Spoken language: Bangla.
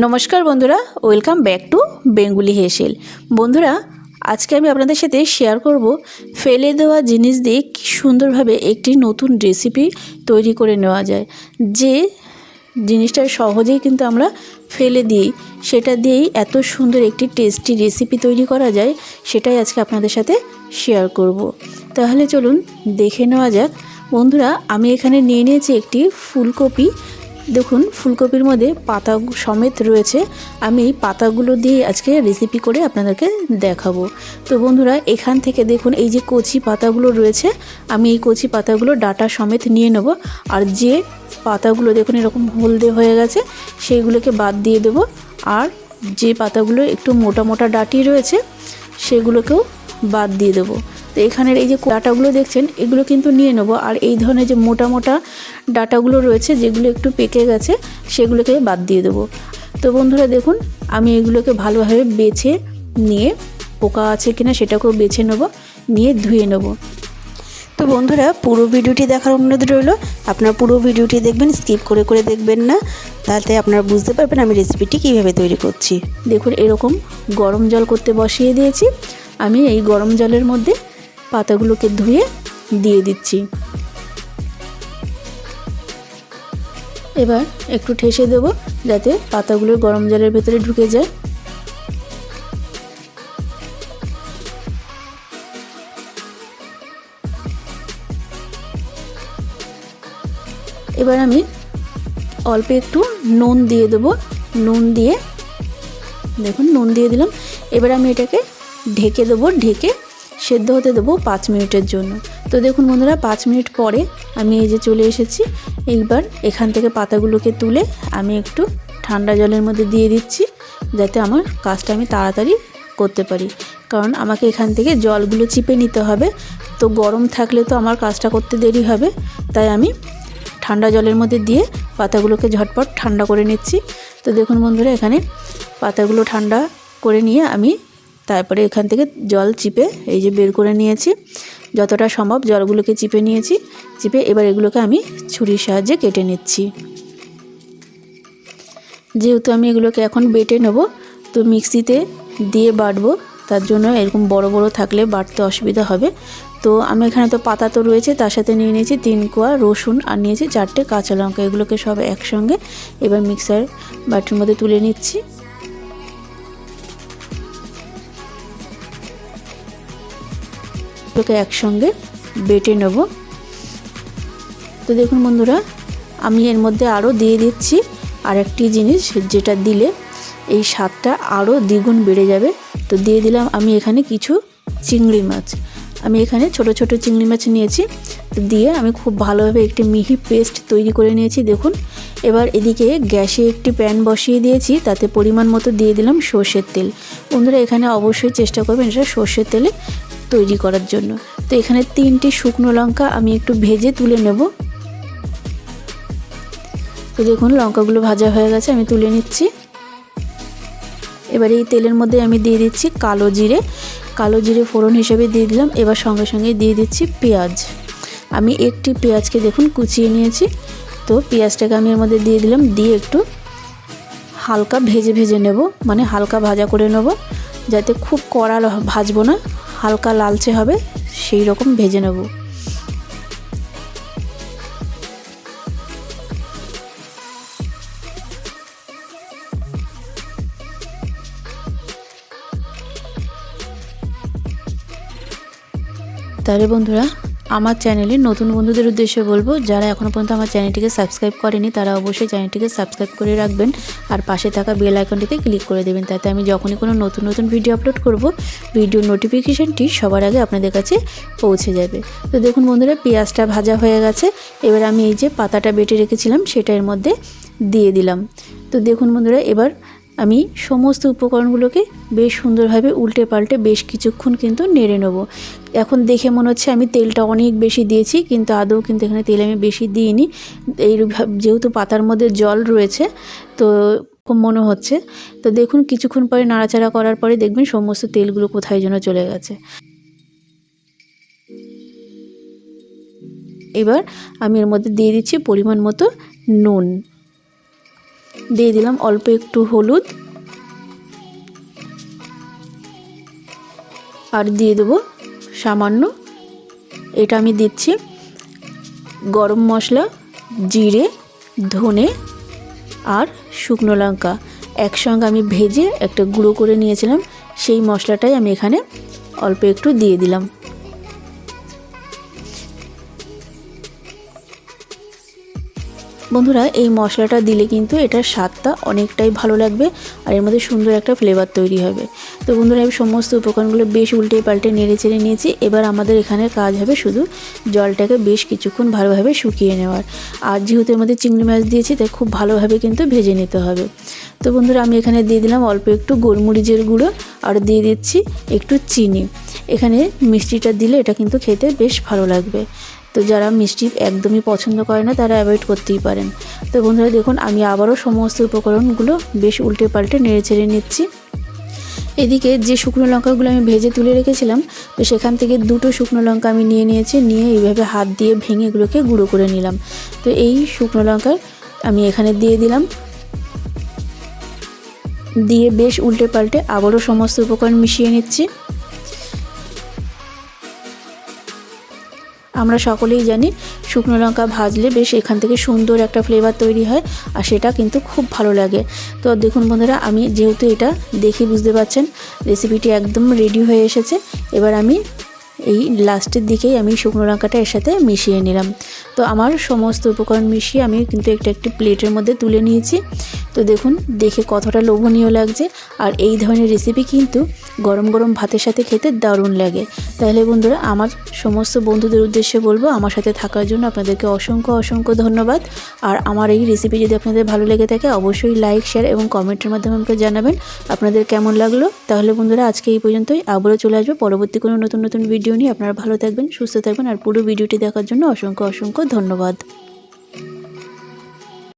নমস্কার বন্ধুরা, ওয়েলকাম ব্যাক টু বেঙ্গুলি হেসেল। বন্ধুরা, আজকে আমি আপনাদের সাথে শেয়ার করব ফেলে দেওয়া জিনিস দিয়ে কী সুন্দরভাবে একটি নতুন রেসিপি তৈরি করে নেওয়া যায়। যে জিনিসটা সহজেই কিন্তু আমরা ফেলে দিই, সেটা দিয়েই এত সুন্দর একটি টেস্টি রেসিপি তৈরি করা যায়, সেটাই আজকে আপনাদের সাথে শেয়ার করব। তাহলে চলুন দেখে নেওয়া যাক। বন্ধুরা, আমি এখানে নিয়ে নিয়েছি একটি ফুলকপি দেখুন, ফুলকপির মধ্যে পাতা সমেত রয়েছে। আমি এই পাতাগুলো দিয়ে আজকে রেসিপি করে আপনাদেরকে দেখাবো। তো বন্ধুরা, এখান থেকে দেখুন, এই যে কচি পাতাগুলো রয়েছে, আমি এই কচি পাতাগুলো ডাটা সমেত নিয়ে নেব। আর যে পাতাগুলো দেখুন, এরকম হলদে হয়ে গেছে সেইগুলোকে বাদ দিয়ে দেব। আর যে পাতাগুলো একটু মোটা মোটা ডাটি রয়েছে, সেগুলোকেও বাদ দিয়ে দেবো। তো এখানের এই যে ডাটাগুলো দেখছেন, এগুলো কিন্তু নিয়ে নেব। আর এই ধরনের যে মোটা মোটা ডাটাগুলো রয়েছে, যেগুলো একটু পেকে গেছে, সেগুলোকে বাদ দিয়ে দেবো। তো বন্ধুরা দেখুন, আমি এগুলোকে ভালোভাবে বেছে নিয়ে পোকা আছে কিনা সেটাকেও বেছে নেব, নিয়ে ধুয়ে নেব। তো বন্ধুরা, পুরো ভিডিওটি দেখার অনুরোধ রইল। আপনারা পুরো ভিডিওটি দেখবেন, স্কিপ করে করে দেখবেন না। তাতে আপনারা বুঝতে পারবেন আমি রেসিপিটি কীভাবে তৈরি করছি। দেখুন, এরকম গরম জল করতে বসিয়ে দিয়েছি। আমি এই গরম জলের মধ্যে পাতাগুলোকে ধুয়ে দিয়ে দিচ্ছি। এবার একটু ঠেসে দেব যাতে পাতাগুলো গরম জলের ভেতরে ঢুকে যায়। এবার আমি অল্প একটু নুন দিয়ে দেবো। নুন দিয়ে, দেখুন নুন দিয়ে দিলাম। এবার আমি এটাকে ঢেকে দেবো, ঢেকে সেদ্ধ হতে দেবো পাঁচ মিনিটের জন্য। তো দেখুন বন্ধুরা, পাঁচ মিনিট পরে আমি এই যে চলে এসেছি, এইবার এখান থেকে পাতাগুলোকে তুলে আমি একটু ঠান্ডা জলের মধ্যে দিয়ে দিচ্ছি, যাতে আমার কাজটা আমি তাড়াতাড়ি করতে পারি। কারণ আমাকে এখান থেকে জলগুলো চিপে নিতে হবে, তো গরম থাকলে তো আমার কাজটা করতে দেরি হবে, তাই আমি ঠান্ডা জলের মধ্যে দিয়ে পাতাগুলোকে ঝটপট ঠান্ডা করে নিচ্ছি। তো দেখুন বন্ধুরা, এখানে পাতাগুলো ঠান্ডা করে নিয়ে আমি তারপরে এখান থেকে জল চিপে এই যে বের করে নিয়েছি। যতটা সম্ভব জলগুলোকে চিপে নিয়েছি। চিপে এবার এগুলোকে আমি ছুরির সাহায্যে কেটে নিচ্ছি। যেহেতু আমি এগুলোকে এখন বেটে নেব, তো মিক্সিতে দিয়ে বাটবো। তার জন্য এরকম বড় বড় থাকলে বাটতে অসুবিধা হবে। তো আমি এখানে তো পাতা তো রয়েছে, তার সাথে নিয়ে নিয়েছি তিন কোয়া রসুন আর নিয়েছি চারটে কাঁচা লঙ্কা। এগুলোকে সব একসঙ্গে এবার মিক্সার বাটির মধ্যে তুলে নিচ্ছি। এগুলোকে একসঙ্গে বেটে নেব। তো দেখুন বন্ধুরা, আমি এর মধ্যে আরও দিয়ে দিচ্ছি আর একটি জিনিস, যেটা দিলে এই স্বাদটা আরও দ্বিগুণ বেড়ে যাবে। তো দিয়ে দিলাম আমি এখানে কিছু চিংড়ি মাছ। আমি এখানে ছোট ছোট চিংড়ি মাছ নিয়েছি। দিয়ে আমি খুব ভালোভাবে একটি মিহি পেস্ট তৈরি করে নিয়েছি। দেখুন, এবার এদিকে গ্যাসে একটি প্যান বসিয়ে দিয়েছি, তাতে পরিমাণ মতো দিয়ে দিলাম সর্ষের তেল। বন্ধুরা, এখানে অবশ্যই চেষ্টা করবেন এটা সর্ষের তেলে তৈরি করার জন্য। তো এখানে তিনটি শুকনো লঙ্কা আমি একটু ভেজে তুলে নেব। তো দেখুন, লঙ্কাগুলো ভাজা হয়ে গেছে, আমি তুলে নিচ্ছি। এবার এই তেলের মধ্যে আমি দিয়ে দিচ্ছি কালো জিরে। কালো জিরে ফোড়ন হিসেবে দিয়ে দিলাম, এবার সঙ্গে সঙ্গে দিয়ে দিচ্ছি পেঁয়াজ। আমি একটি পেঁয়াজকে দেখুন কুচিয়ে নিয়েছি। তো পেঁয়াজটাকে আমি এর মধ্যে দিয়ে দিলাম, দিয়ে একটু হালকা ভেজে ভেজে নেব। মানে হালকা ভাজা করে নেব, যাতে খুব কড়া ভাজবো না। হালকা লালচে হবে সেই রকম ভেজে নেব। তাহলে বন্ধুরা আমার চ্যানেলে নতুন বন্ধুদের উদ্দেশ্যে বলব, যারা এখনও পর্যন্ত আমার চ্যানেলটিকে সাবস্ক্রাইব করেনি, তারা অবশ্যই চ্যানেলটিকে সাবস্ক্রাইব করে রাখবেন আর পাশে থাকা বেল আইকনটিতে ক্লিক করে দেবেন। তাতে আমি যখনই কোনো নতুন নতুন ভিডিও আপলোড করব ভিডিওর নোটিফিকেশানটি সবার আগে আপনাদের কাছে পৌঁছে যাবে। তো দেখুন বন্ধুরা, পেঁয়াজটা ভাজা হয়ে গেছে। এবার আমি এই যে পাতাটা বেটে রেখেছিলাম, সেটা এর মধ্যে দিয়ে দিলাম। তো দেখুন বন্ধুরা, এবার আমি সমস্ত উপকরণগুলোকে বেশ সুন্দরভাবে উল্টে পাল্টে বেশ কিছুক্ষণ কিন্তু নেড়ে নেব। এখন দেখে মনে হচ্ছে আমি তেলটা অনেক বেশি দিয়েছি, কিন্তু আদৌ কিন্তু এখানে তেল আমি বেশি দিইনি। এই যেহেতু পাতার মধ্যে জল রয়েছে, তো খুব মনে হচ্ছে। তো দেখুন, কিছুক্ষণ পরে নাড়াচাড়া করার পরে দেখবেন সমস্ত তেলগুলো কোথায় যেন চলে গেছে। এবার আমি এর মধ্যে দিয়ে দিচ্ছি পরিমাণ মতো নুন। দিয়ে দিলাম অল্প একটু হলুদ। আর দিয়ে দেবো সামান্য, এটা আমি দিচ্ছি গরম মশলা, জিরে, ধনে আর শুকনো লঙ্কা। একসঙ্গে আমি ভেজে একটা গুঁড়ো করে নিয়েছিলাম, সেই মশলাটাই আমি এখানে অল্প একটু দিয়ে দিলাম। বন্ধুরা, এই মশলাটা দিলে কিন্তু এটার স্বাদটা অনেকটাই ভালো লাগবে আর এর মধ্যে সুন্দর একটা ফ্লেভার তৈরি হবে। তো বন্ধুরা, আমি সমস্ত উপকরণগুলো বেশ উল্টে পাল্টে নেড়ে চেড়ে নিয়েছি। এবার আমাদের এখানে কাজ হবে শুধু জলটাকে বেশ কিছুক্ষণ ভালোভাবে শুকিয়ে নেওয়ার। আর যেহেতু এর মধ্যে চিংড়ি মাছ দিয়েছি, তাই খুব ভালোভাবে কিন্তু ভেজে নিতে হবে। তো বন্ধুরা, আমি এখানে দিয়ে দিলাম অল্প একটু গোলমরিচের গুঁড়ো আর দিয়ে দিচ্ছি একটু চিনি। এখানে মিষ্টিটা দিলে এটা কিন্তু খেতে বেশ ভালো লাগবে। তো যারা মিষ্টি একদমই পছন্দ করে না, তারা অ্যাভয়েড করতেই পারেন। তো বন্ধুরা দেখুন, আমি আবারও সমস্ত উপকরণগুলো বেশ উল্টে পাল্টে নেড়ে ছেড়ে নিচ্ছি। এদিকে যে শুকনো লঙ্কাগুলো আমি ভেজে তুলে রেখেছিলাম, তো সেখান থেকে দুটো শুকনো লঙ্কা আমি নিয়ে নিয়েছি, নিয়ে এইভাবে হাত দিয়ে ভেঙে এগুলোকে গুঁড়ো করে নিলাম। তো এই শুকনো লঙ্কা আমি এখানে দিয়ে দিলাম। দিয়ে বেশ উল্টে পাল্টে আবারও সমস্ত উপকরণ মিশিয়ে নিচ্ছি। আমরা সকলেই জানি শুকনো লঙ্কা ভাজলে বেশ এখান থেকে সুন্দর একটা ফ্লেভার তৈরি হয় আর সেটা কিন্তু খুব ভালো লাগে। তো দেখুন বন্ধুরা, আমি যেহেতু এটা দেখে বুঝতে পারছেন রেসিপিটি একদম রেডি হয়ে এসেছে। এবার আমি এই লাস্টের দিকেই আমি শুকনো লঙ্কাটা এর সাথে মিশিয়ে নিলাম। তো আমার সমস্ত উপকরণ মিশিয়ে আমি কিন্তু একটা, একটি প্লেটের মধ্যে তুলে নিয়েছি। তো দেখুন, দেখে কতটা লোভনীয় লাগছে। আর এই ধরনের রেসিপি কিন্তু গরম গরম ভাতের সাথে খেতে দারুণ লাগে। তাহলে বন্ধুরা, আমার সমস্ত বন্ধুদের উদ্দেশ্যে বলব, আমার সাথে থাকার জন্য আপনাদেরকে অসংখ্য অসংখ্য ধন্যবাদ। আর আমার এই রেসিপি যদি আপনাদের ভালো লেগে থাকে, অবশ্যই লাইক শেয়ার এবং কমেন্টের মাধ্যমে আমাকে জানাবেন আপনাদের কেমন লাগল। তাহলে বন্ধুরা, আজকে এই পর্যন্তই। আবারও চলে আসব পরবর্তী কোনো নতুন নতুন ভিডিও নিয়ে আপনারা ভালো থাকবেন, সুস্থ থাকবেন, আর পুরো ভিডিওটি দেখার জন্য অসংখ্য অসংখ্য ধন্যবাদ।